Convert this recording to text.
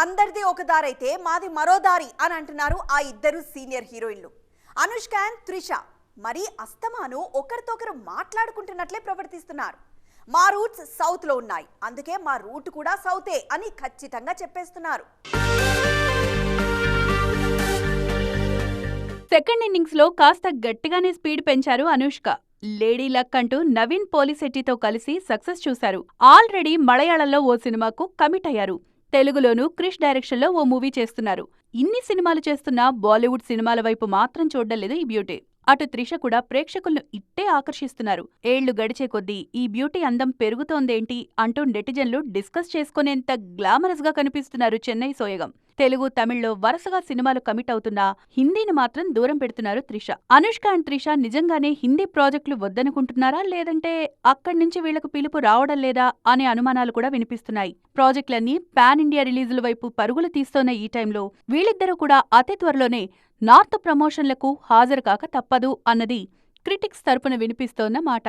అందరిది ఒక దారైతే మాది మరో దారి అని అంటున్నారు ఆ ఇద్దరు సీనియర్ హీరోయిన్లు. అనుష్క అండ్ త్రిష మరి అస్తమాను ఒకరితొకరు మాట్లాడుకుంటున్నట్లే ప్రవర్తిస్తున్నారు. మా రూట్స్ సౌత్లో ఉన్నాయి. అందుకే మా రూట్ కూడా సౌతే అని ఖచ్చితంగా చెప్పేస్తున్నారు. సెకండ్ ఇన్నింగ్స్లో కాస్త గట్టిగానే స్పీడ్ పెంచారు అనుష్క. లేడీ లక్ అంటూ నవీన్ పోలిశెట్టితో కలిసి సక్సెస్ చూశారు. ఆల్రెడీ మలయాళంలో ఓ సినిమాకు కమిట్ అయ్యారు. తెలుగులోనూ క్రిష్ డైరెక్షన్లో ఓ మూవీ చేస్తున్నారు. ఇన్ని సినిమాలు చేస్తున్న బాలీవుడ్ సినిమాల వైపు మాత్రం చూడడం లేదు ఈ బ్యూటీ. అటు త్రిష కూడా ప్రేక్షకులను ఇట్టే ఆకర్షిస్తున్నారు. ఏళ్ళు గడిచే కొద్దీ ఈ బ్యూటీ అందం పెరుగుతోందేంటి అంటూ నెటిజన్లు డిస్కస్ చేసుకునేంత గ్లామరస్గా కనిపిస్తున్నారు చెన్నై సోయగం. తెలుగు తమిళ్ళో వరుసగా సినిమాలు కమిట్ అవుతున్నా హిందీని మాత్రం దూరం పెడుతున్నారు త్రిష. అనుష్క అండ్ త్రిష నిజంగానే హిందీ ప్రాజెక్టులు వద్దనుకుంటున్నారా? లేదంటే అక్కడి నుంచి వీళ్ళకు పిలుపు రావడం లేదా అనే అనుమానాలు కూడా వినిపిస్తున్నాయి. ప్రాజెక్టులన్నీ పాన్ ఇండియా రిలీజుల వైపు పరుగులు తీస్తోన్న ఈ టైంలో వీళ్ళిద్దరూ కూడా అతి త్వరలోనే నార్త్ ప్రమోషన్లకు హాజరు కాక తప్పదు అన్నది క్రిటిక్స్ తరపున వినిపిస్తోన్న మాట.